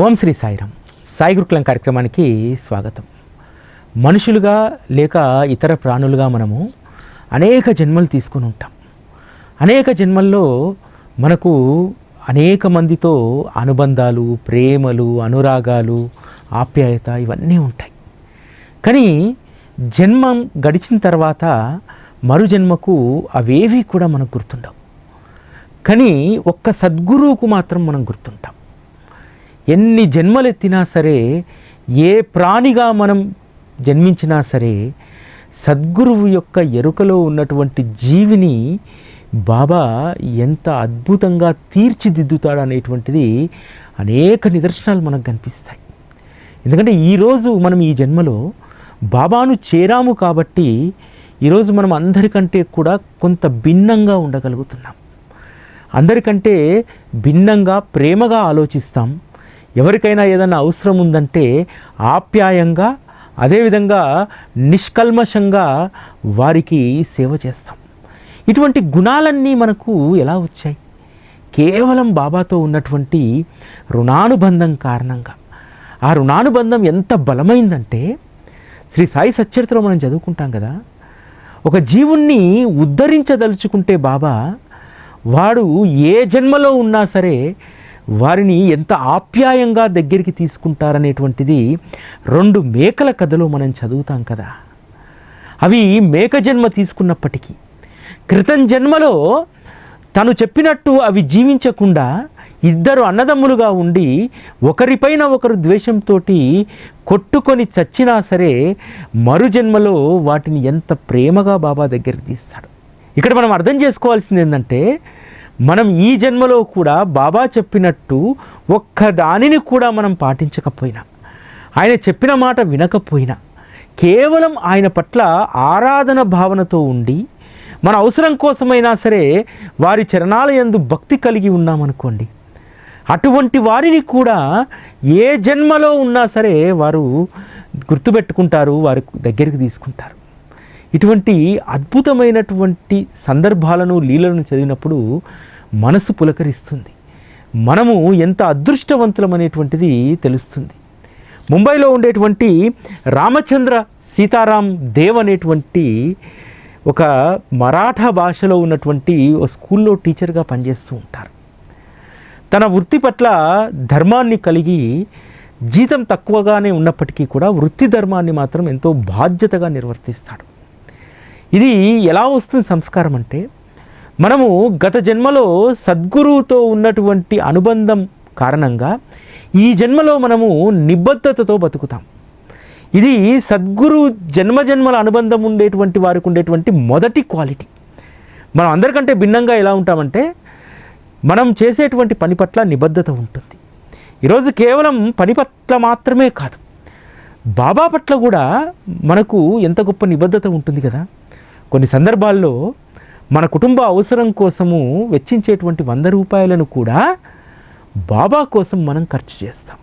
ఓం శ్రీ సాయిరామ్. సాయి గురుకులం కార్యక్రమానికి స్వాగతం. మనుషులుగా లేక ఇతర ప్రాణులుగా మనము అనేక జన్మలు తీసుకొని ఉంటాం. అనేక జన్మల్లో మనకు అనేక మందితో అనుబంధాలు ప్రేమలు అనురాగాలు ఆప్యాయత ఇవన్నీ ఉంటాయి. కానీ జన్మం గడిచిన తర్వాత మరు జన్మకు అవేవి కూడా మనకు గుర్తుండవు. కానీ ఒక్క సద్గురువుకు మాత్రం మనం గుర్తుంటాం. ఎన్ని జన్మలెత్తినా సరే ఏ ప్రాణిగా మనం జన్మించినా సరే సద్గురువు యొక్క ఎరుకలో ఉన్నటువంటి జీవిని బాబా ఎంత అద్భుతంగా తీర్చిదిద్దుతాడు అనేటువంటిది అనేక నిదర్శనాలు మనకు కనిపిస్తాయి. ఎందుకంటే ఈరోజు మనం ఈ జన్మలో బాబాను చేరాము కాబట్టి ఈరోజు మనం అందరికంటే కూడా కొంత భిన్నంగా ఉండగలుగుతున్నాం. అందరికంటే భిన్నంగా ప్రేమగా ఆలోచిస్తాం. ఎవరికైనా ఏదైనా అవసరం ఉందంటే ఆప్యాయంగా అదేవిధంగా నిష్కల్మషంగా వారికి సేవ చేస్తాం. ఇటువంటి గుణాలన్నీ మనకు ఎలా వచ్చాయి? కేవలం బాబాతో ఉన్నటువంటి రుణానుబంధం కారణంగా. ఆ రుణానుబంధం ఎంత బలమైందంటే శ్రీ సాయి సచ్చరిత్రలో మనం చదువుకుంటాం కదా ఒక జీవుణ్ణి ఉద్ధరించదలుచుకుంటే బాబా వాడు ఏ జన్మలో ఉన్నా సరే వారిని ఎంత ఆప్యాయంగా దగ్గరికి తీసుకుంటారనేటువంటిది రెండు మేకల కథలో మనం చదువుతాం కదా. అవి మేక జన్మ తీసుకున్నప్పటికీ క్రితం జన్మలో తను చెప్పినట్టు అవి జీవించకుండా ఇద్దరు అన్నదమ్ములుగా ఉండి ఒకరిపైన ఒకరు ద్వేషంతో కొట్టుకొని చచ్చినా సరే మరు జన్మలో వాటిని ఎంత ప్రేమగా బాబా దగ్గరికి తీస్తాడు. ఇక్కడ మనం అర్థం చేసుకోవాల్సింది ఏంటంటే మనం ఈ జన్మలో కూడా బాబా చెప్పినట్టు ఒక్క దానిని కూడా మనం పాటించకపోయినా ఆయన చెప్పిన మాట వినకపోయినా కేవలం ఆయన పట్ల ఆరాధన భావనతో ఉండి మన అవసరం కోసమైనా సరే వారి చరణాల యందు భక్తి కలిగి ఉన్నామనుకోండి అటువంటి వారిని కూడా ఏ జన్మలో ఉన్నా సరే వారు గుర్తుపెట్టుకుంటారు వారి దగ్గరికి తీసుకుంటారు. ఇటువంటి అద్భుతమైనటువంటి సందర్భాలను లీలను చదివినప్పుడు మనసు పులకరిస్తుంది. మనము ఎంత అదృష్టవంతులం అనేటువంటిది తెలుస్తుంది. ముంబైలో ఉండేటువంటి రామచంద్ర సీతారాం దేవ్ అనేటువంటి ఒక మరాఠా భాషలో ఉన్నటువంటి ఒక స్కూల్లో టీచర్గా పనిచేస్తూ ఉంటారు. తన వృత్తి పట్ల ధర్మాన్ని కలిగి జీతం తక్కువగానే ఉన్నప్పటికీ కూడా వృత్తి ధర్మాన్ని మాత్రం ఎంతో బాధ్యతగా నిర్వర్తిస్తాడు. ఇది ఎలా వస్తుంది సంస్కారం అంటే మనము గత జన్మలో సద్గురువుతో ఉన్నటువంటి అనుబంధం కారణంగా ఈ జన్మలో మనము నిబద్ధతతో బతుకుతాం. ఇది సద్గురు జన్మజన్మల అనుబంధం ఉండేటువంటి వారికి ఉండేటువంటి మొదటి క్వాలిటీ. మనం అందరికంటే భిన్నంగా ఎలా ఉంటామంటే మనం చేసేటువంటి పని పట్ల నిబద్ధత ఉంటుంది. ఈరోజు కేవలం పని పట్ల మాత్రమే కాదు బాబా పట్ల కూడా మనకు ఎంత గొప్ప నిబద్ధత ఉంటుంది కదా? కొన్ని సందర్భాల్లో మన కుటుంబ అవసరం కోసము వెచ్చించేటువంటి వంద రూపాయలను కూడా బాబా కోసం మనం ఖర్చు చేస్తాం.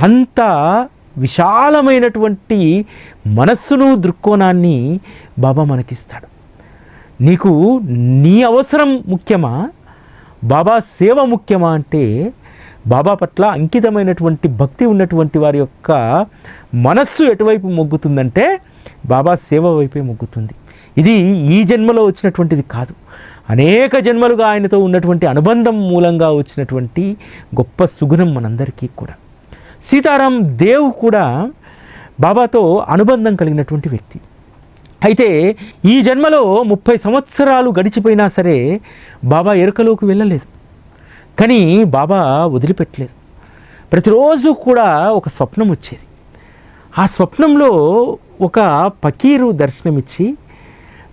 అంత విశాలమైనటువంటి మనస్సును దృక్కోణాన్ని బాబా మనకిస్తాడు. నీకు నీ అవసరం ముఖ్యమా? బాబా సేవ ముఖ్యమా అంటే బాబా పట్ల అంకితమైనటువంటి భక్తి ఉన్నటువంటి వారి యొక్క మనస్సు ఎటువైపు మొగ్గుతుందంటే బాబా సేవ వైపే మొగ్గుతుంది. ఇది ఈ జన్మలో వచ్చినటువంటిది కాదు. అనేక జన్మలుగా ఆయనతో ఉన్నటువంటి అనుబంధం మూలంగా వచ్చినటువంటి గొప్ప సుగుణం మనందరికీ కూడా. సీతారాం దేవ్ కూడా బాబాతో అనుబంధం కలిగినటువంటి వ్యక్తి. అయితే ఈ జన్మలో ముప్పై సంవత్సరాలు గడిచిపోయినా సరే బాబా ఎరుకలోకి వెళ్ళలేదు. కానీ బాబా వదిలిపెట్టలేదు. ప్రతిరోజు కూడా ఒక స్వప్నం వచ్చేది. ఆ స్వప్నంలో ఒక పకీరు దర్శనమిచ్చి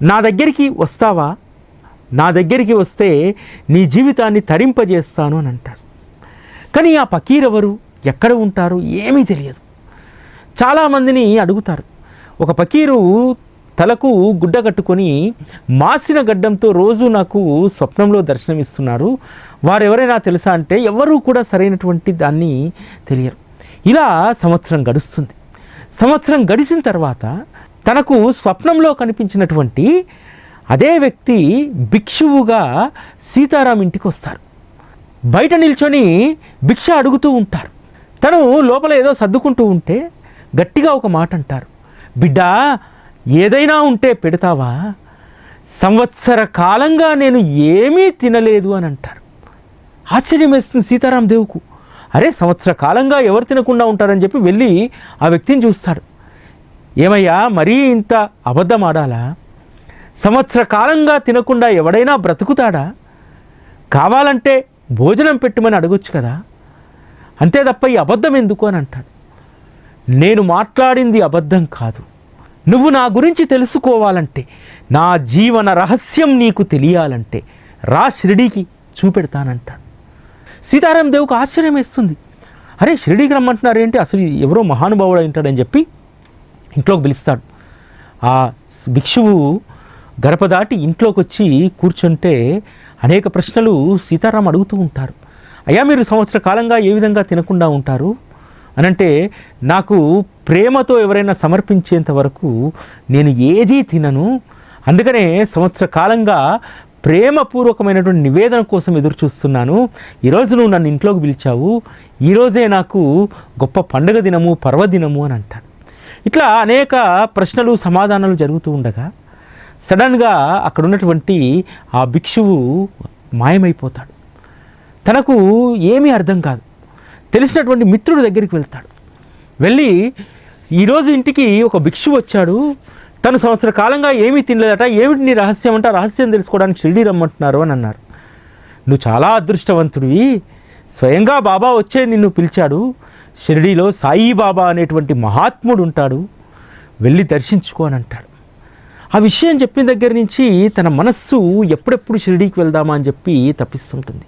నా దగ్గరికి వస్తావా? నా దగ్గరికి వస్తే నీ జీవితాన్ని తరింపజేస్తాను అని అంటాడు. కానీ ఆ పకీర్ ఎవరు? ఎక్కడ ఉంటారు? ఏమీ తెలియదు. చాలామందిని అడుగుతారు. ఒక పకీరు తలకు గుడ్డ కట్టుకొని మాసిన గడ్డంతో రోజు నాకు స్వప్నంలో దర్శనమిస్తున్నారు. వారు ఎవరైనా తెలుసా అంటే ఎవరూ కూడా సరైనటువంటి దాన్ని తెలియరు. ఇలా సంవత్సరం గడుస్తుంది. సంవత్సరం గడిచిన తర్వాత తనకు స్వప్నంలో కనిపించినటువంటి అదే వ్యక్తి భిక్షువుగా సీతారాం ఇంటికి వస్తారు. బయట నిల్చొని భిక్ష అడుగుతూ ఉంటారు. తను లోపల ఏదో సర్దుకుంటూ ఉంటే గట్టిగా ఒక మాట అంటారు. బిడ్డా ఏదైనా ఉంటే పెడతావా? సంవత్సర కాలంగా నేను ఏమీ తినలేదు అని అంటారు. ఆశ్చర్యం వేస్తుంది సీతారాం దేవుకు. అరే సంవత్సర కాలంగా ఎవరు తినకుండా ఉంటారని చెప్పి వెళ్ళి ఆ వ్యక్తిని చూస్తాడు. ఏమయ్యా మరీ ఇంత అబద్ధం ఆడాలా సంవత్సర కాలంగా తినకుండా ఎవడైనా బ్రతుకుతాడా? కావాలంటే భోజనం పెట్టమని అడగొచ్చు కదా? అంతే తప్ప ఈ అబద్ధం ఎందుకు అని అంటాడు. నేను మాట్లాడింది అబద్ధం కాదు. నువ్వు నా గురించి తెలుసుకోవాలంటే నా జీవన రహస్యం నీకు తెలియాలంటే రా షిరిడీకి చూపెడతానంటాడు. సీతారాం దేవుకు ఆశ్చర్యం వేస్తుంది. అరే షిరిడీకి రమ్మంటున్నారు ఏంటి అసలు ఎవరో మహానుభావుడు అంటాడని చెప్పి ఇంట్లోకి పిలుస్తాడు. ఆ భిక్షువు గడప దాటి ఇంట్లోకి వచ్చి కూర్చుంటే అనేక ప్రశ్నలు సీతారాం అడుగుతూ ఉంటారు. అయ్యా మీరు సంవత్సర కాలంగా ఏ విధంగా తినకుండా ఉంటారు? అనంటే నాకు ప్రేమతో ఎవరైనా సమర్పించేంత వరకు నేను ఏదీ తినను. అందుకనే సంవత్సర కాలంగా ప్రేమపూర్వకమైనటువంటి నివేదన కోసం ఎదురు చూస్తున్నాను ఈరోజు నువ్వు నన్ను ఇంట్లోకి పిలిచావు. ఈరోజే నాకు గొప్ప పండుగ దినము పర్వదినము అని అంటాను ఇట్లా అనేక ప్రశ్నలు సమాధానాలు జరుగుతూ ఉండగా సడన్గా అక్కడ ఉన్నటువంటి ఆ భిక్షువు మాయమైపోతాడు. తనకు ఏమీ అర్థం కాదు. తెలిసినటువంటి మిత్రుడి దగ్గరికి వెళ్తాడు. వెళ్ళి ఈరోజు ఇంటికి ఒక భిక్షు వచ్చాడు. తను సంవత్సర కాలంగా ఏమీ తినలేదట ఏమిటి నీ రహస్యం అంటే రహస్యం తెలుసుకోవడానికి షిరిడి రమ్మంటున్నారు అని అన్నారు. నువ్వు చాలా అదృష్టవంతుడివి. స్వయంగా బాబా వచ్చే నిన్ను పిలిచాడు. షిరిడీలో సాయిబాబా అనేటువంటి మహాత్ముడు ఉంటాడు. వెళ్ళి దర్శించుకో అని అంటాడు. ఆ విషయం చెప్పిన దగ్గర నుంచి తన మనస్సు ఎప్పుడెప్పుడు షిరిడీకి వెళ్దామా అని చెప్పి తప్పిస్తుంటుంది.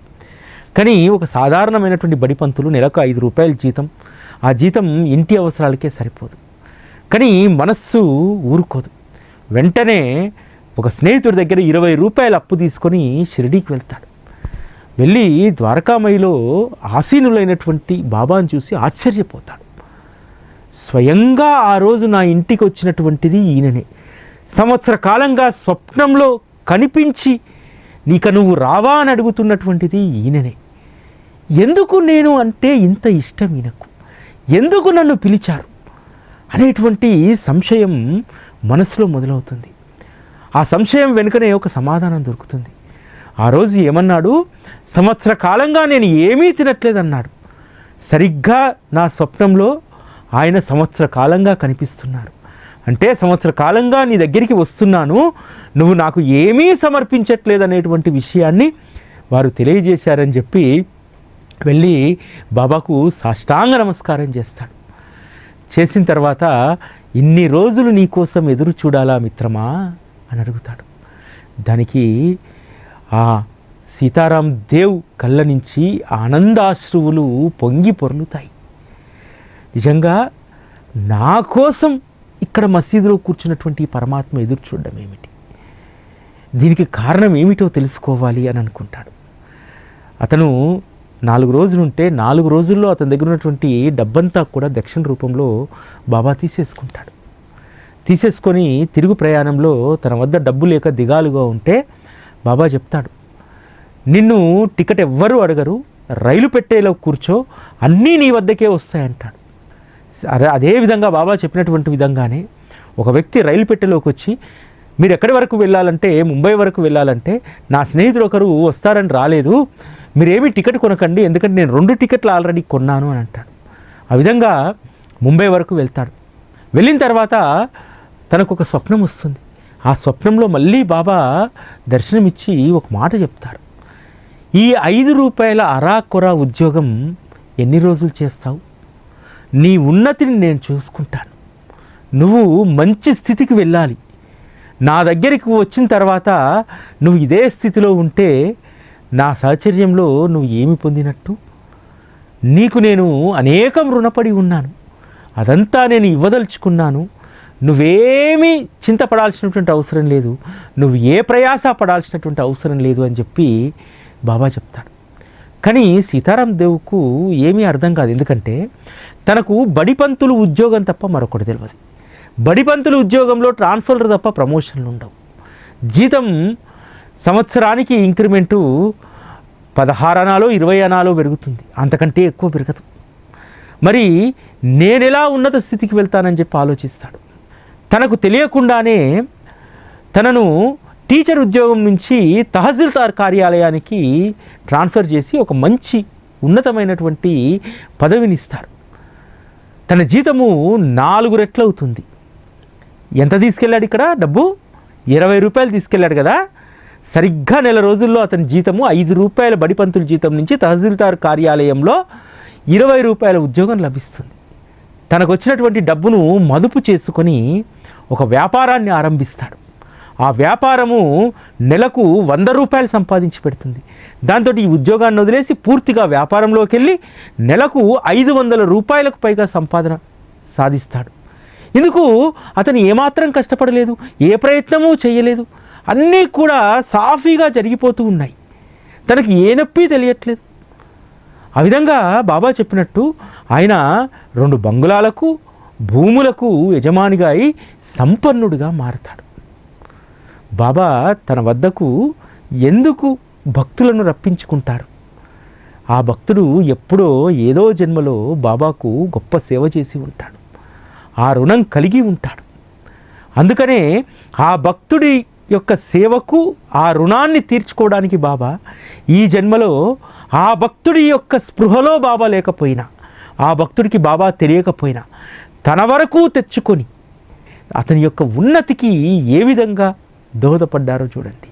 కానీ ఒక సాధారణమైనటువంటి బడిపంతులు నెలకు ఐదు రూపాయల జీతం. ఆ జీతం ఇంటి అవసరాలకే సరిపోదు. కానీ మనస్సు ఊరుకోదు. వెంటనే ఒక స్నేహితుడి దగ్గర ఇరవై రూపాయలు అప్పు తీసుకొని షిరిడీకి వెళ్తాడు. వెళ్ళి ద్వారకామయిలో ఆసీనులైనటువంటి బాబాను చూసి ఆశ్చర్యపోతాడు. స్వయంగా ఆ రోజు నా ఇంటికి వచ్చినటువంటిది ఈయననే. సంవత్సర కాలంగా స్వప్నంలో కనిపించి నీక నువ్వు రావా అని అడుగుతున్నటువంటిది ఈయననే. ఎందుకు నేను అంటే ఇంత ఇష్టం ఈయనకు? ఎందుకు నన్ను పిలిచారు? అనేటువంటి సంశయం మనసులో మొదలవుతుంది. ఆ సంశయం వెనుకనే ఒక సమాధానం దొరుకుతుంది. ఆ రోజు ఏమన్నాడు? సంవత్సర కాలంగా నేను ఏమీ తినట్లేదన్నాడు. సరిగ్గా నా స్వప్నంలో ఆయన సంవత్సర కాలంగా కనిపిస్తున్నారు అంటే సంవత్సర కాలంగా నీ దగ్గరికి వస్తున్నాను. నువ్వు నాకు ఏమీ సమర్పించట్లేదు అనేటువంటి విషయాన్ని వారు తెలియజేశారని చెప్పి వెళ్ళి బాబాకు సాష్టాంగ నమస్కారం చేస్తాడు. చేసిన తర్వాత ఇన్ని రోజులు నీకోసం ఎదురు చూడాలా మిత్రమా? అని అడుగుతాడు. దానికి ఆ సీతారాం దేవ్ కళ్ళ నుంచి ఆనందాశ్రువులు పొంగి పొర్లుతాయి. నిజంగా నా కోసం ఇక్కడ మసీదులో కూర్చున్నటువంటి పరమాత్మ ఎదురు చూడడం ఏమిటి? దీనికి కారణం ఏమిటో తెలుసుకోవాలి అని అనుకుంటాడు. అతను నాలుగు రోజులుంటే నాలుగు రోజుల్లో అతని దగ్గర ఉన్నటువంటి డబ్బంతా కూడా దక్షిణ రూపంలో బాబా తీసేసుకుంటాడు. తీసేసుకొని తిరుగు ప్రయాణంలో తన వద్ద డబ్బు లేక దిగాలుగా ఉంటే బాబా చెప్తాడు. నిన్ను టికెట్ ఎవ్వరూ అడగరు రైలు పెట్టేలో కూర్చో అన్నీ నీ వద్దకే వస్తాయంటాడు. అదే అదే విధంగా బాబా చెప్పినటువంటి విధంగానే ఒక వ్యక్తి రైలు పెట్టెలోకి వచ్చి మీరు ఎక్కడి వరకు వెళ్ళాలంటే ముంబై వరకు వెళ్ళాలంటే నా స్నేహితుడు ఒకరు వస్తారని రాలేదు మీరేమీ టికెట్ కొనకండి ఎందుకంటే నేను రెండు టికెట్లు ఆల్రెడీ కొన్నాను అని అంటాడు. ఆ విధంగా ముంబై వరకు వెళ్తాడు. వెళ్ళిన తర్వాత తనకు ఒక స్వప్నం వస్తుంది. ఆ స్వప్నంలో మళ్ళీ బాబా దర్శనమిచ్చి ఒక మాట చెప్తారు. ఈ ఐదు రూపాయల అరాకొరా ఉద్యోగం ఎన్ని రోజులు చేస్తావు? నీ ఉన్నతిని నేను చూసుకుంటాను. నువ్వు మంచి స్థితికి వెళ్ళాలి. నా దగ్గరికి వచ్చిన తర్వాత నువ్వు ఇదే స్థితిలో ఉంటే నా సహచర్యంలో నువ్వు ఏమి పొందినట్టు? నీకు నేను అనేకం రుణపడి ఉన్నాను. అదంతా నేను ఇవ్వదలుచుకున్నాను. నువ్వేమీ చింతపడాల్సినటువంటి అవసరం లేదు. నువ్వు ఏ ప్రయాస పడాల్సినటువంటి అవసరం లేదు అని చెప్పి బాబా చెప్తాడు. కానీ సీతారాం దేవుకు ఏమీ అర్థం కాదు. ఎందుకంటే తనకు బడిపంతులు ఉద్యోగం తప్ప మరొకటి తెలియదు బడిపంతులు ఉద్యోగంలో ట్రాన్స్ఫర్ తప్ప ప్రమోషన్లు ఉండవు. జీతం సంవత్సరానికి ఇంక్రిమెంటు పదహారు అనాలో ఇరవై అనాలో పెరుగుతుంది. అంతకంటే ఎక్కువ పెరగదు. మరి నేనెలా ఉన్నత స్థితికి వెళ్తానని చెప్పి ఆలోచిస్తాడు. తనకు తెలియకుండానే తనను టీచర్ ఉద్యోగం నుంచి తహసీల్దార్ కార్యాలయానికి ట్రాన్స్ఫర్ చేసి ఒక మంచి ఉన్నతమైనటువంటి పదవిని ఇస్తారు తన జీతము నాలుగు రెట్లు అవుతుంది. ఎంత తీసుకెళ్ళాడు ఇక్కడ డబ్బు? ఇరవై రూపాయలు తీసుకెళ్ళాడు కదా. సరిగ్గా నెల రోజుల్లో అతని జీతము ఐదు రూపాయల బడిపంతుల జీతం నుంచి తహసీల్దార్ కార్యాలయంలో ఇరవై రూపాయల ఉద్యోగం లభిస్తుంది. తనకు వచ్చినటువంటి డబ్బును మదుపు చేసుకొని ఒక వ్యాపారాన్ని ఆరంభిస్తాడు. ఆ వ్యాపారము నెలకు వంద రూపాయలు సంపాదించి పెడుతుంది. దాంతో ఈ ఉద్యోగాన్ని వదిలేసి పూర్తిగా వ్యాపారంలోకి వెళ్ళి నెలకు ఐదు వందల రూపాయలకు పైగా సంపాదన సాధిస్తాడు. ఇందుకు అతను ఏమాత్రం కష్టపడలేదు ఏ ప్రయత్నమూ చేయలేదు. అన్నీ కూడా సాఫీగా జరిగిపోతూ ఉన్నాయి. తనకి ఏ నొప్పి తెలియట్లేదు. ఆ విధంగా బాబా చెప్పినట్టు ఆయన రెండు బంగుళాలకు భూములకు యజమానిగా అయి సంపన్నుడిగా మారతాడు. బాబా తన వద్దకు ఎందుకు భక్తులను రప్పించుకుంటారు? ఆ భక్తుడు ఎప్పుడో ఏదో జన్మలో బాబాకు గొప్ప సేవ చేసి ఉంటాడు. ఆ రుణం కలిగి ఉంటాడు. అందుకనే ఆ భక్తుడి యొక్క సేవకు ఆ రుణాన్ని తీర్చుకోవడానికి బాబా ఈ జన్మలో ఆ భక్తుడి యొక్క స్పృహలో బాబా లేకపోయినా ఆ భక్తుడికి బాబా తెలియకపోయినా తన వరకు తెచ్చుకొని అతని యొక్క ఉన్నతికి ఏ విధంగా దోహదపడ్డారో చూడండి.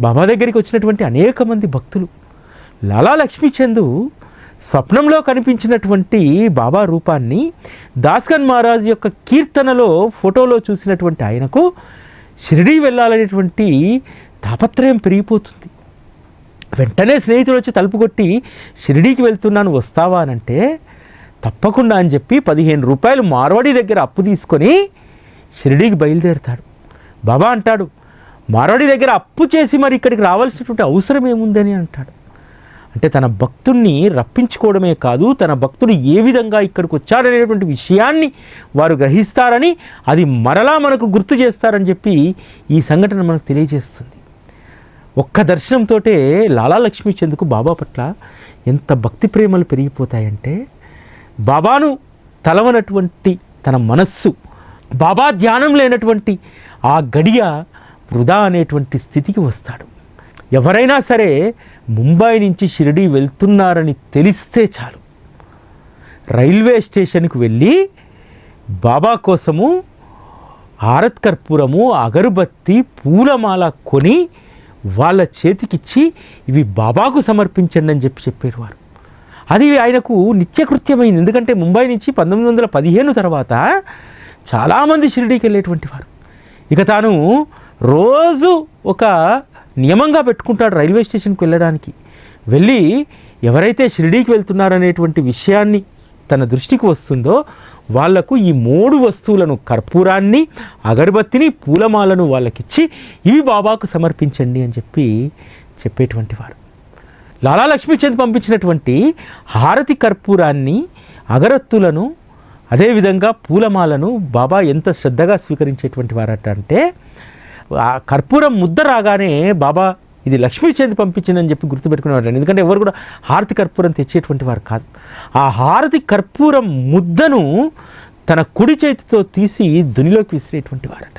బాబా దగ్గరికి వచ్చినటువంటి అనేక మంది భక్తులు లాలా లక్ష్మీచందు స్వప్నంలో కనిపించినటువంటి బాబా రూపాన్ని దాస్గన్ మహారాజ్ యొక్క కీర్తనలో ఫోటోలో చూసినటువంటి ఆయనకు షిరిడీ వెళ్ళాలనేటువంటి తాపత్రయం పెరిగిపోతుంది. వెంటనే స్నేహితుడు వచ్చి తలుపు కొట్టి షిరిడీకి వెళ్తున్నాను వస్తావా? అని అంటే తప్పకుండా అని చెప్పి పదిహేను రూపాయలు మార్వాడి దగ్గర అప్పు తీసుకొని షిరిడీకి బయలుదేరుతాడు. బాబా అంటాడు మార్వాడి దగ్గర అప్పు చేసి మరి ఇక్కడికి రావాల్సినటువంటి అవసరం ఏముందని? అంటాడు. అంటే తన భక్తుణ్ణి రప్పించుకోవడమే కాదు తన భక్తుడు ఏ విధంగా ఇక్కడికి వచ్చాడనేటువంటి విషయాన్ని వారు గ్రహిస్తారని అది మరలా మనకు గుర్తు చేస్తారని చెప్పి ఈ సంఘటన మనకు తెలియజేస్తుంది. ఒక్క దర్శనంతో లాలా లక్ష్మీ చందుకు బాబా పట్ల ఎంత భక్తి ప్రేమలు పెరిగిపోతాయంటే బాబాను తలవనటువంటి తన మనస్సు బాబా ధ్యానం లేనటువంటి ఆ గడియ వృధా అనేటువంటి స్థితికి వస్తాడు. ఎవరైనా సరే ముంబై నుంచి షిరిడి వెళ్తున్నారని తెలిస్తే చాలు. రైల్వే స్టేషన్కు వెళ్ళి బాబా కోసము ఆరత్ కర్పూరము అగరుబత్తి పూలమాల కొని వాళ్ళ చేతికిచ్చి ఇవి బాబాకు సమర్పించండి అని చెప్పి చెప్పేవారు. అది ఆయనకు నిత్యకృత్యమైంది. ఎందుకంటే ముంబై నుంచి పంతొమ్మిది వందల పదిహేను తర్వాత చాలామంది షిరిడీకి వెళ్ళేటువంటి వారు. ఇక తాను రోజు ఒక నియమంగా పెట్టుకుంటాడు రైల్వే స్టేషన్కి వెళ్ళడానికి. వెళ్ళి ఎవరైతే షిరిడీకి వెళ్తున్నారనేటువంటి విషయాన్ని తన దృష్టికి వస్తుందో వాళ్ళకు ఈ మూడు వస్తువులను కర్పూరాన్ని అగరబత్తిని పూలమాలను వాళ్ళకిచ్చి ఇవి బాబాకు సమర్పించండి అని చెప్పి చెప్పేటువంటి వారు. లాలా లక్ష్మీచంద్ పంపించినటువంటి హారతి కర్పూరాన్ని అగరత్తులను అదేవిధంగా పూలమాలను బాబా ఎంత శ్రద్ధగా స్వీకరించేటువంటి వారట అంటే ఆ కర్పూరం ముద్ద రాగానే బాబా ఇది లక్ష్మీచంద్ పంపించిందని చెప్పి గుర్తుపెట్టుకునేవారు ఎందుకంటే ఎవరు కూడా హారతి కర్పూరం తెచ్చేటువంటి వారు కాదు. ఆ హారతి కర్పూరం ముద్దను తన కుడి చేతితో తీసి దునిలోకి విసిరేటువంటి వారట.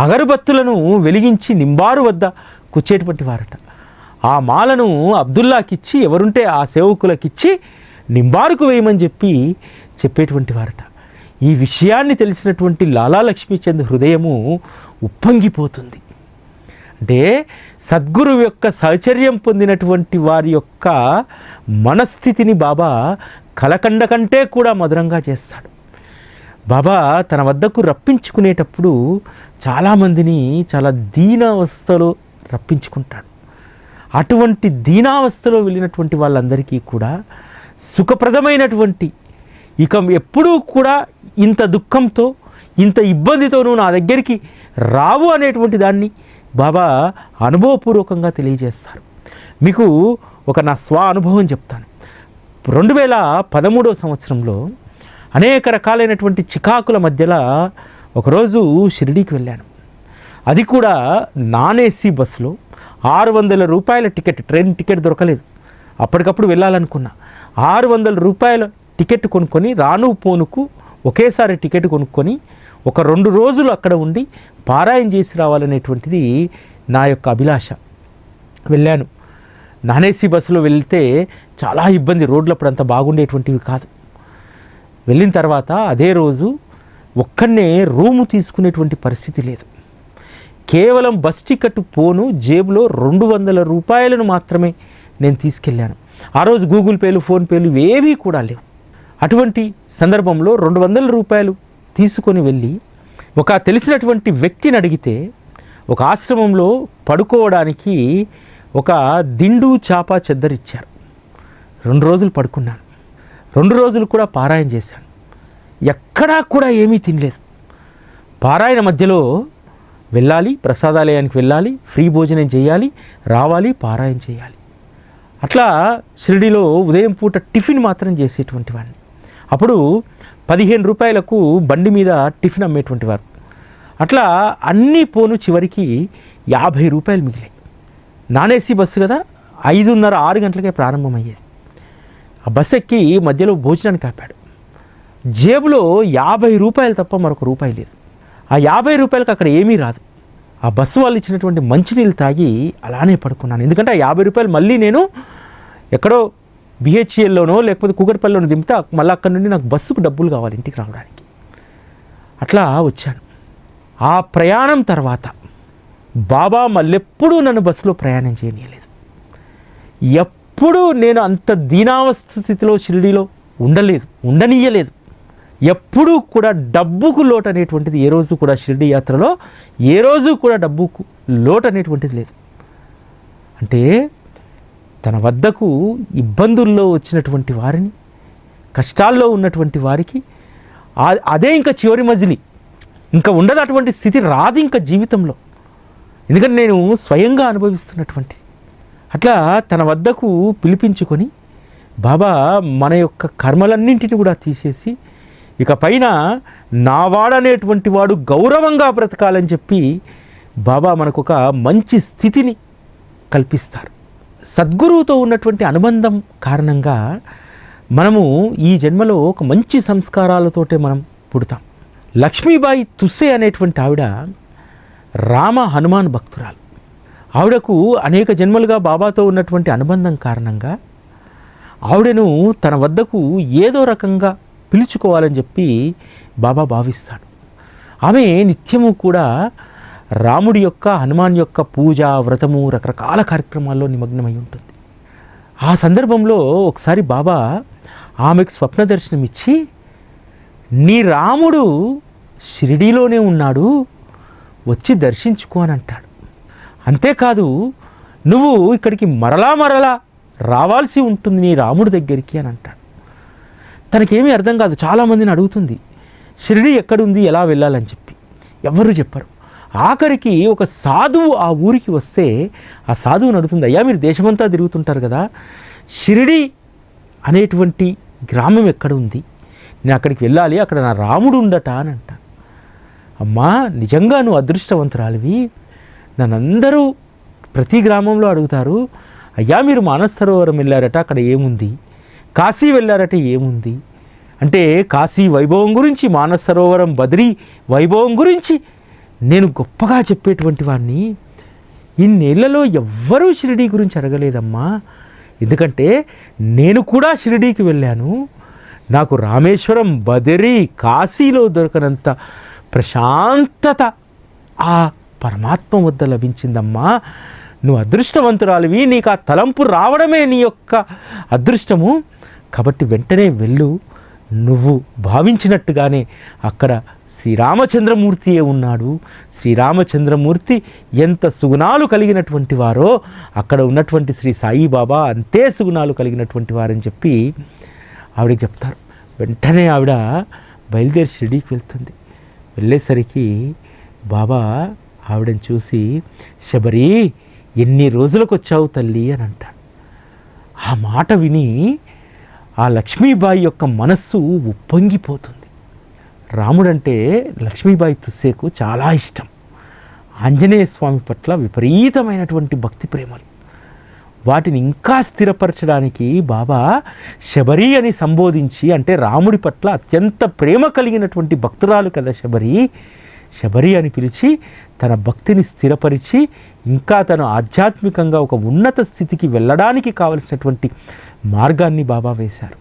అగరబత్తులను వెలిగించి నింబారు వద్ద కూర్చేటువంటి వారట. ఆ మాలను అబ్దుల్లాకిచ్చి ఎవరుంటే ఆ సేవకులకిచ్చి నింబారుకు వేయమని చెప్పి చెప్పేటువంటి వారట. ఈ విషయాన్ని తెలిసినటువంటి లాలా లక్ష్మీచంద్ హృదయము ఉప్పొంగిపోతుంది. అంటే సద్గురు యొక్క సహచర్యం పొందినటువంటి వారి యొక్క మనస్థితిని బాబా కలకండ కంటే కూడా మధురంగా చేస్తాడు. బాబా తన వద్దకు రప్పించుకునేటప్పుడు చాలామందిని చాలా దీనావస్థలో రప్పించుకుంటాడు. అటువంటి దీనావస్థలో వెళ్ళినటువంటి వాళ్ళందరికీ కూడా సుఖప్రదమైనటువంటి ఇక ఎప్పుడూ కూడా ఇంత దుఃఖంతో ఇంత ఇబ్బందితో నువ్వు నా దగ్గరికి రావు అనేటువంటి దాన్ని బాబా అనుభవపూర్వకంగా తెలియజేస్తారు. మీకు ఒక నా స్వ అనుభవం చెప్తాను. రెండు వేల పదమూడవ సంవత్సరంలో అనేక రకాలైనటువంటి చికాకుల మధ్యలో ఒకరోజు షిరిడీకి వెళ్ళాను. అది కూడా నాన్ ఏసీ బస్సులో. ఆరు వందల రూపాయల టికెట్ ట్రైన్ టికెట్ దొరకలేదు. అప్పటికప్పుడు వెళ్ళాలనుకున్నా. ఆరు వందల రూపాయల టికెట్ కొనుక్కొని రాను పోనుకు ఒకేసారి టికెట్ కొనుక్కొని ఒక రెండు రోజులు అక్కడ ఉండి పారాయణ చేసి రావాలనేటువంటిది నా యొక్క అభిలాష. వెళ్ళాను. నాన్ ఏసీ బస్సులో వెళ్తే చాలా ఇబ్బంది. రోడ్లు అప్పుడు అంత బాగుండేటువంటివి కాదు. వెళ్ళిన తర్వాత అదే రోజు ఒక్కనే రూము తీసుకునేటువంటి పరిస్థితి లేదు. కేవలం బస్ టికెట్ పోను జేబులో రెండు వందల రూపాయలను మాత్రమే నేను తీసుకెళ్ళాను. ఆ రోజు గూగుల్ పేలు ఫోన్పేలు ఏవీ కూడా లేవు. అటువంటి సందర్భంలో రెండు వందల రూపాయలు తీసుకొని వెళ్ళి ఒక తెలిసినటువంటి వ్యక్తిని అడిగితే ఒక ఆశ్రమంలో పడుకోవడానికి ఒక దిండు చాప చెద్దరిచ్చారు. రెండు రోజులు పడుకున్నాను. రెండు రోజులు కూడా పారాయణ చేశాను. ఎక్కడా కూడా ఏమీ తినలేదు. పారాయణ మధ్యలో వెళ్ళాలి ప్రసాదాలయానికి వెళ్ళాలి ఫ్రీ భోజనం చేయాలి రావాలి పారాయణ చేయాలి. అట్లా షిరిడిలో ఉదయం పూట టిఫిన్ మాత్రం చేసేటువంటి వాడిని. అప్పుడు పదిహేను రూపాయలకు బండి మీద టిఫిన్ అమ్మేటువంటి వారు. అట్లా అన్నీ పోను చివరికి యాభై రూపాయలు మిగిలాయి. నాన్ ఏసీ బస్సు కదా ఐదున్నర ఆరు గంటలకే ప్రారంభమయ్యేది. ఆ బస్ ఎక్కి మధ్యలో భోజనానికి ఆపాడు జేబులో యాభై రూపాయలు తప్ప మరొక రూపాయి లేదు. ఆ యాభై రూపాయలకు అక్కడ ఏమీ రాదు. ఆ బస్సు వాళ్ళు ఇచ్చినటువంటి మంచినీళ్ళు తాగి అలానే పడుకున్నాను. ఎందుకంటే ఆ యాభై రూపాయలు మళ్ళీ నేను ఎక్కడో బిహెచ్ఎల్లోనో లేకపోతే కూకట్పల్లిలోనో దింపితే మళ్ళీ అక్కడ నుండి నాకు బస్సుకు డబ్బులు కావాలి ఇంటికి రావడానికి. అట్లా వచ్చాను. ఆ ప్రయాణం తర్వాత బాబా మళ్ళెప్పుడూ నన్ను బస్సులో ప్రయాణం చేయనీయలేదు. ఎప్పుడూ నేను అంత దీనావస్థ స్థితిలో షిరిడీలో ఉండలేదు ఉండనీయలేదు. ఎప్పుడూ కూడా డబ్బుకు లోటు అనేటువంటిది ఏ రోజు కూడా షిరిడి యాత్రలో ఏ రోజు కూడా డబ్బుకు లోటు అనేటువంటిది లేదు. అంటే తన వద్దకు ఇబ్బందుల్లో వచ్చినటువంటి వారిని కష్టాల్లో ఉన్నటువంటి వారికి అదే ఇంకా చివరి మజిలి. ఇంకా ఉండదు అటువంటి స్థితి రాదు ఇంకా జీవితంలో. ఎందుకంటే నేను స్వయంగా అనుభవిస్తున్నటువంటిది. అట్లా తన వద్దకు పిలిపించుకొని బాబా మన యొక్క కర్మలన్నింటిని కూడా తీసేసి ఇక పైన నావాడనేటువంటి వాడు గౌరవంగా బ్రతకాలని చెప్పి బాబా మనకు ఒక మంచి స్థితిని కల్పిస్తారు. సద్గురువుతో ఉన్నటువంటి అనుబంధం కారణంగా మనము ఈ జన్మలో ఒక మంచి సంస్కారాలతోటే మనం పుడతాం. లక్ష్మీబాయి తుస్సే అనేటువంటి ఆవిడ రామ హనుమాన్ భక్తురాలు. ఆవిడకు అనేక జన్మలుగా బాబాతో ఉన్నటువంటి అనుబంధం కారణంగా ఆవిడను తన వద్దకు ఏదో రకంగా పిలుచుకోవాలని చెప్పి బాబా భావిస్తాడు. ఆమె నిత్యము కూడా రాముడి యొక్క హనుమాన్ యొక్క పూజ వ్రతము రకరకాల కార్యక్రమాల్లో నిమగ్నమై ఉంటుంది. ఆ సందర్భంలో ఒకసారి బాబా ఆమెకు స్వప్న దర్శనం ఇచ్చి నీ రాముడు షిరిడీలోనే ఉన్నాడు వచ్చి దర్శించుకో అని అంటాడు. అంతేకాదు నువ్వు ఇక్కడికి మరలా మరలా రావాల్సి ఉంటుంది నీ రాముడి దగ్గరికి అని అంటాడు. తనకేమీ అర్థం కాదు. చాలామందిని అడుగుతుంది. షిరిడి ఎక్కడుంది? ఎలా వెళ్ళాలని చెప్పి. ఎవరు చెప్పరు. ఆఖరికి ఒక సాధువు ఆ ఊరికి వస్తే ఆ సాధువు నడుతుంది అయ్యా మీరు దేశమంతా తిరుగుతుంటారు కదా. షిరిడి అనేటువంటి గ్రామం ఎక్కడ ఉంది నేను అక్కడికి వెళ్ళాలి అక్కడ నా రాముడు ఉండట అని అంట అమ్మా నిజంగా నువ్వు అదృష్టవంతురాలివి. నన్నందరూ ప్రతి గ్రామంలో అడుగుతారు అయ్యా మీరు మానస సరోవరం వెళ్ళారట అక్కడ ఏముంది? కాశీ వెళ్ళారంటే ఏముంది? అంటే కాశీ వైభవం గురించి మానస సరోవరం వైభవం గురించి నేను గొప్పగా చెప్పేటువంటి వాడిని ఇన్నేళ్ళలో ఎవ్వరూ షిరిడీ గురించి అడగలేదమ్మా. ఎందుకంటే నేను కూడా షిరిడీకి వెళ్ళాను. నాకు రామేశ్వరం బదిరి కాశీలో దొరకనంత ప్రశాంతత ఆ పరమాత్మ వద్ద లభించిందమ్మా. నువ్వు అదృష్టవంతురాలివి నీకు ఆ తలంపు రావడమే నీ యొక్క అదృష్టము. కాబట్టి వెంటనే వెళ్ళు. నువ్వు భావించినట్టుగానే అక్కడ శ్రీరామచంద్రమూర్తియే ఉన్నాడు. శ్రీరామచంద్రమూర్తి ఎంత సుగుణాలు కలిగినటువంటి వారో అక్కడ ఉన్నటువంటి శ్రీ సాయిబాబా అంతే సుగుణాలు కలిగినటువంటి వారని చెప్పి ఆవిడకి చెప్తారు. వెంటనే ఆవిడ బయలుదేరి షిరిడీకి వెళ్తుంది. వెళ్ళేసరికి బాబా ఆవిడని చూసి శబరి ఎన్ని రోజులకు వచ్చావు తల్లి అని అంటాడు. ఆ మాట విని ఆ లక్ష్మీబాయి యొక్క మనస్సు ఉప్పొంగిపోతుంది. రాముడంటే లక్ష్మీబాయి తుస్సేకు చాలా ఇష్టం. ఆంజనేయ స్వామి పట్ల విపరీతమైనటువంటి భక్తి ప్రేమలు. వాటిని ఇంకా స్థిరపరచడానికి బాబా శబరి అని సంబోధించి అంటే రాముడి పట్ల అత్యంత ప్రేమ కలిగినటువంటి భక్తురాలు కదా శబరి. శబరి అని పిలిచి తన భక్తిని స్థిరపరిచి ఇంకా తను ఆధ్యాత్మికంగా ఒక ఉన్నత స్థితికి వెళ్ళడానికి కావలసినటువంటి మార్గాన్ని బాబా వేశారు.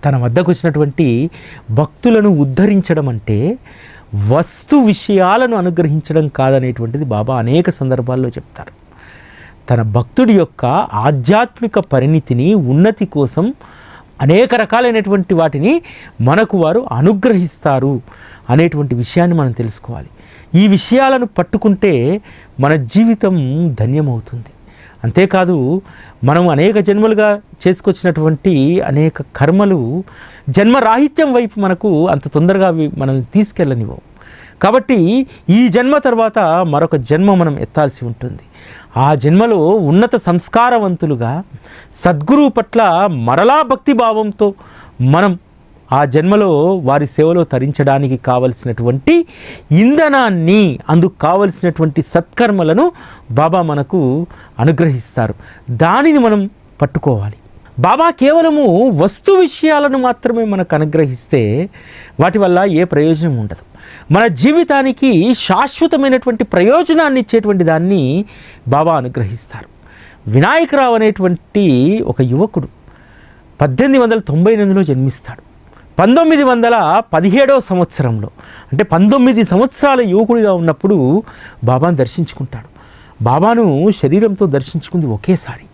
తన వద్దకు వచ్చినటువంటి భక్తులను ఉద్ధరించడం అంటే వస్తు విషయాలను అనుగ్రహించడం కాదనేటువంటిది బాబా అనేక సందర్భాల్లో చెప్తారు. తన భక్తుడి యొక్క ఆధ్యాత్మిక పరిణితిని ఉన్నతి కోసం అనేక రకాలైనటువంటి వాటిని మనకు వారు అనుగ్రహిస్తారు. అనేటువంటి విషయాన్ని మనం తెలుసుకోవాలి. ఈ విషయాలను పట్టుకుంటే మన జీవితం ధన్యమవుతుంది. అంతేకాదు మనం అనేక జన్మలుగా చేసుకొచ్చినటువంటి అనేక కర్మలు జన్మరాహిత్యం వైపు మనకు అంత తొందరగా అవి మనల్ని తీసుకెళ్ళనివ్వవు. కాబట్టి ఈ జన్మ తర్వాత మరొక జన్మ మనం ఎత్తాల్సి ఉంటుంది. ఆ జన్మలో ఉన్నత సంస్కారవంతులుగా సద్గురువు పట్ల మరలా భక్తి భావంతో మనం ఆ జన్మలో వారి సేవలో తరించడానికి కావలసినటువంటి ఇంధనాన్ని అందుకు కావలసినటువంటి సత్కర్మలను బాబా మనకు అనుగ్రహిస్తారు. దానిని మనం పట్టుకోవాలి. బాబా కేవలము వస్తు విషయాలను మాత్రమే మనకు అనుగ్రహిస్తే వాటి వల్ల ఏ ప్రయోజనం ఉండదు. మన జీవితానికి శాశ్వతమైనటువంటి ప్రయోజనాన్ని ఇచ్చేటువంటి దాన్ని బాబా అనుగ్రహిస్తారు. వినాయకరావు అనేటువంటి ఒక యువకుడు పద్దెనిమిది వందల తొంభై ఎనిమిదిలో జన్మిస్తాడు. పంతొమ్మిది వందల పదిహేడవ సంవత్సరంలో అంటే పంతొమ్మిది సంవత్సరాల యువకుడిగా ఉన్నప్పుడు బాబాను దర్శించుకుంటాడు. బాబాను శరీరంతో దర్శించుకుంది ఒకేసారి.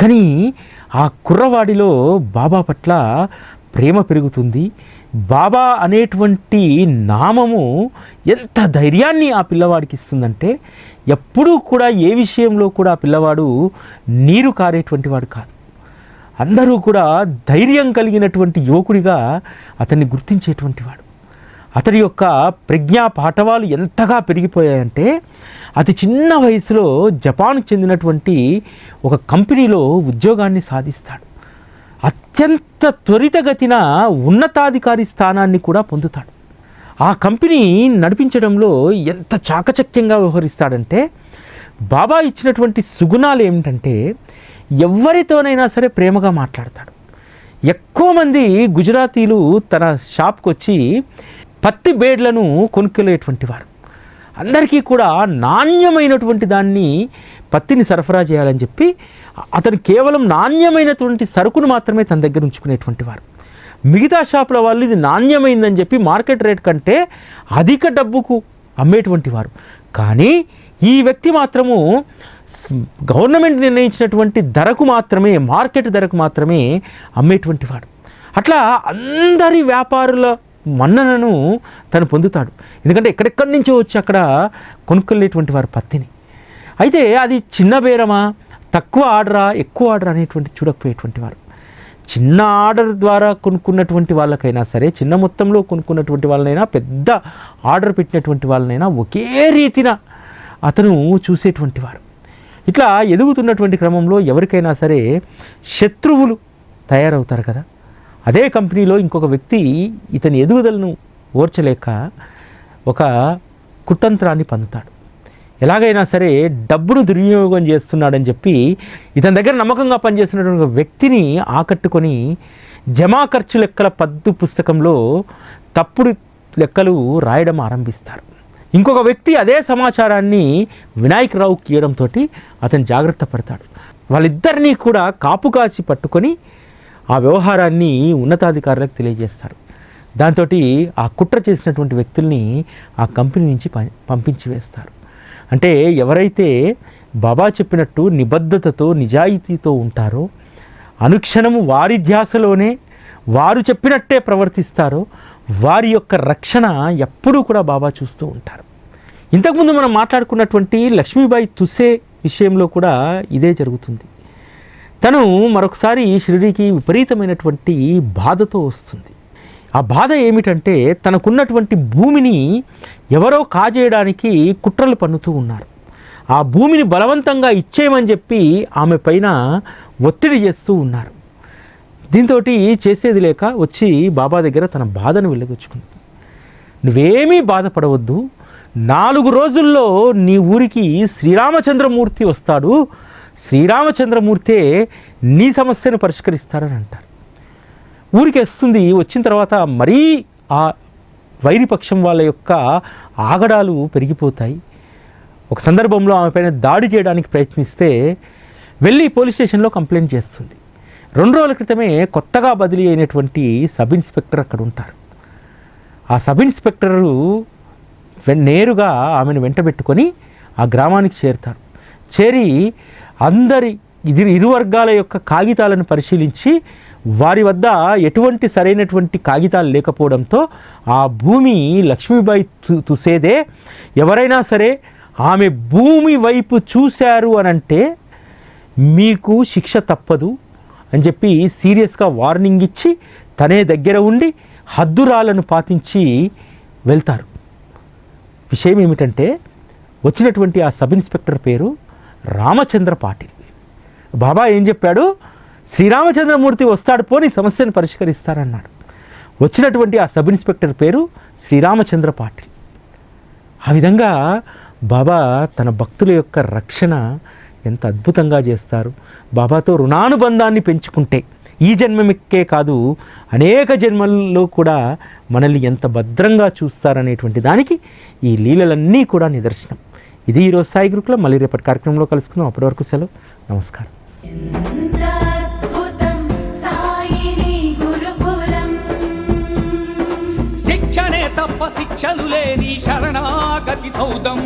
కానీ ఆ కుర్రవాడిలో బాబా పట్ల ప్రేమ పెరుగుతుంది. బాబా అనేటువంటి నామము ఎంత ధైర్యాన్ని ఆ పిల్లవాడికి ఇస్తుందంటే ఎప్పుడూ కూడా ఏ విషయంలో కూడా ఆ పిల్లవాడు నీరు కారేటువంటి వాడు కాదు. అందరూ కూడా ధైర్యం కలిగినటువంటి యువకుడిగా అతన్ని గుర్తించేటువంటి వాడు. అతడి యొక్క ప్రజ్ఞా పాఠవాలు ఎంతగా పెరిగిపోయాయంటే అతి చిన్న వయసులో జపాన్కు చెందినటువంటి ఒక కంపెనీలో ఉద్యోగాన్ని సాధిస్తాడు. అత్యంత త్వరితగతిన ఉన్నతాధికారి స్థానాన్ని కూడా పొందుతాడు. ఆ కంపెనీ నడిపించడంలో ఎంత చాకచక్యంగా వ్యవహరిస్తాడంటే బాబా ఇచ్చినటువంటి సుగుణాలు ఏమిటంటే ఎవరితోనైనా సరే ప్రేమగా మాట్లాడతాడు. ఎక్కువ మంది గుజరాతీలు తన షాప్కి వచ్చి పత్తి బేడ్లను కొనుక్కెళ్ళేటువంటి వారు. అందరికీ కూడా నాణ్యమైనటువంటి దాన్ని పత్తిని సరఫరా చేయాలని చెప్పి అతను కేవలం నాణ్యమైనటువంటి సరుకును మాత్రమే తన దగ్గర ఉంచుకునేటువంటి వారు. మిగతా షాపుల వాళ్ళు ఇది నాణ్యమైందని చెప్పి మార్కెట్ రేట్ కంటే అధిక డబ్బుకు అమ్మేటువంటి వారు. కానీ ఈ వ్యక్తి మాత్రము గవర్నమెంట్ నిర్ణయించినటువంటి ధరకు మాత్రమే మార్కెట్ ధరకు మాత్రమే అమ్మేటువంటి వాడు. అట్లా అందరి వ్యాపారుల మన్ననను తను పొందుతాడు. ఎందుకంటే ఎక్కడెక్కడి నుంచో వచ్చి అక్కడ కొనుక్కెళ్ళేటువంటి వారు పత్తిని. అయితే అది చిన్న బేరమా తక్కువ ఆర్డరా ఎక్కువ ఆర్డర్ అనేటువంటి చూడకపోయేటువంటి వారు. చిన్న ఆర్డర్ ద్వారా కొనుక్కున్నటువంటి వాళ్ళకైనా సరే చిన్న మొత్తంలో కొనుక్కున్నటువంటి వాళ్ళనైనా పెద్ద ఆర్డర్ పెట్టినటువంటి వాళ్ళనైనా ఒకే రీతిన అతను చూసేటువంటి వారు. ఇట్లా ఎదుగుతున్నటువంటి క్రమంలో ఎవరికైనా సరే శత్రువులు తయారవుతారు కదా. అదే కంపెనీలో ఇంకొక వ్యక్తి ఇతని ఎదుగుదలను ఓర్చలేక ఒక కుతంత్రాన్ని పొందుతాడు. ఎలాగైనా సరే డబ్బును దుర్వినియోగం చేస్తున్నాడని చెప్పి ఇతని దగ్గర నమ్మకంగా పనిచేస్తున్నటువంటి వ్యక్తిని ఆకట్టుకొని జమా ఖర్చు లెక్కల పద్దు పుస్తకంలో తప్పుడు లెక్కలు రాయడం ఆరంభిస్తారు. ఇంకొక వ్యక్తి అదే సమాచారాన్ని వినాయకరావుకి ఇవ్వడంతో అతను జాగ్రత్త పడతాడు. వాళ్ళిద్దరినీ కూడా కాపు కాసి పట్టుకొని ఆ వ్యవహారాన్ని ఉన్నతాధికారులకు తెలియజేస్తారు. దాంతో ఆ కుట్ర చేసినటువంటి వ్యక్తుల్ని ఆ కంపెనీ నుంచి పంపించి వేస్తారు. అంటే ఎవరైతే బాబా చెప్పినట్టు నిబద్ధతతో నిజాయితీతో ఉంటారో అనుక్షణము వారి ధ్యాసలోనే వారు చెప్పినట్టే ప్రవర్తిస్తారో వారి యొక్క రక్షణ ఎప్పుడూ కూడా బాబా చూస్తూ ఉంటారు. ఇంతకుముందు మనం మాట్లాడుకున్నటువంటి లక్ష్మీబాయి తుసే విషయంలో కూడా ఇదే జరుగుతుంది. తను మరొకసారి షిరిడీకి విపరీతమైనటువంటి బాధతో వస్తుంది. ఆ బాధ ఏమిటంటే తనకున్నటువంటి భూమిని ఎవరో కాజేయడానికి కుట్రలు పన్నుతూ ఉన్నారు. ఆ భూమిని బలవంతంగా ఇచ్చేయమని చెప్పి ఆమె పైన ఒత్తిడి చేస్తూ ఉన్నారు. దీంతో చేసేది లేక వచ్చి బాబా దగ్గర తన బాధను వెళ్ళగొచ్చుకుంది. నువ్వేమీ బాధపడవద్దు. నాలుగు రోజుల్లో నీ ఊరికి శ్రీరామచంద్రమూర్తి వస్తాడు. శ్రీరామచంద్రమూర్తే నీ సమస్యను పరిష్కరిస్తాడని అంటారు. ఊరికి వస్తుంది వచ్చిన తర్వాత మరీ ఆ వైరిపక్షం వాళ్ళ యొక్క ఆగడాలు పెరిగిపోతాయి. ఒక సందర్భంలో ఆమె పైన దాడి చేయడానికి ప్రయత్నిస్తే వెళ్ళి పోలీస్ స్టేషన్లో కంప్లైంట్ చేస్తుంది. రెండు రోజుల క్రితమే కొత్తగా బదిలీ అయినటువంటి సబ్ ఇన్స్పెక్టర్ అక్కడ ఉంటారు. ఆ సబ్ ఇన్స్పెక్టరు నేరుగా ఆమెను వెంటబెట్టుకొని ఆ గ్రామానికి చేరుతారు. చేరి అందరి ఇది ఇరు వర్గాల యొక్క కాగితాలను పరిశీలించి వారి వద్ద ఎటువంటి సరైనటువంటి కాగితాలు లేకపోవడంతో ఆ భూమి లక్ష్మీబాయి తు- తుసేదే. ఎవరైనా సరే ఆమె భూమి వైపు చూశారు అనంటే మీకు శిక్ష తప్పదు. అని చెప్పి సీరియస్గా వార్నింగ్ ఇచ్చి తనే దగ్గర ఉండి హద్దురాలను పాటించి వెళ్తారు. విషయం ఏమిటంటే వచ్చినటువంటి ఆ సబ్ ఇన్స్పెక్టర్ పేరు రామచంద్ర పాటిల్. బాబా ఏం చెప్పాడు? శ్రీరామచంద్రమూర్తి వస్తాడు పోని సమస్యను పరిష్కరిస్తారన్నాడు. వచ్చినటువంటి ఆ సబ్ ఇన్స్పెక్టర్ పేరు శ్రీరామచంద్ర పాటిల్. ఆ విధంగా బాబా తన భక్తుల యొక్క రక్షణ ఎంత అద్భుతంగా చేస్తారు. బాబాతో రుణానుబంధాన్ని పెంచుకుంటే ఈ జన్మకే కాదు అనేక జన్మల్లో కూడా మనల్ని ఎంత భద్రంగా చూస్తారనేటువంటి దానికి ఈ లీలలన్నీ కూడా నిదర్శనం. ఇది ఈరోజు సాయి గురుకులం మళ్ళీ రేపటి కార్యక్రమంలో కలుసుకుందాం. అప్పటి వరకు సెలవు. నమస్కారం. అద్భుతం సాయిని గురుకులం? శిక్షణే తప్ప శిక్షలు లేని శరణాగతి సౌదం.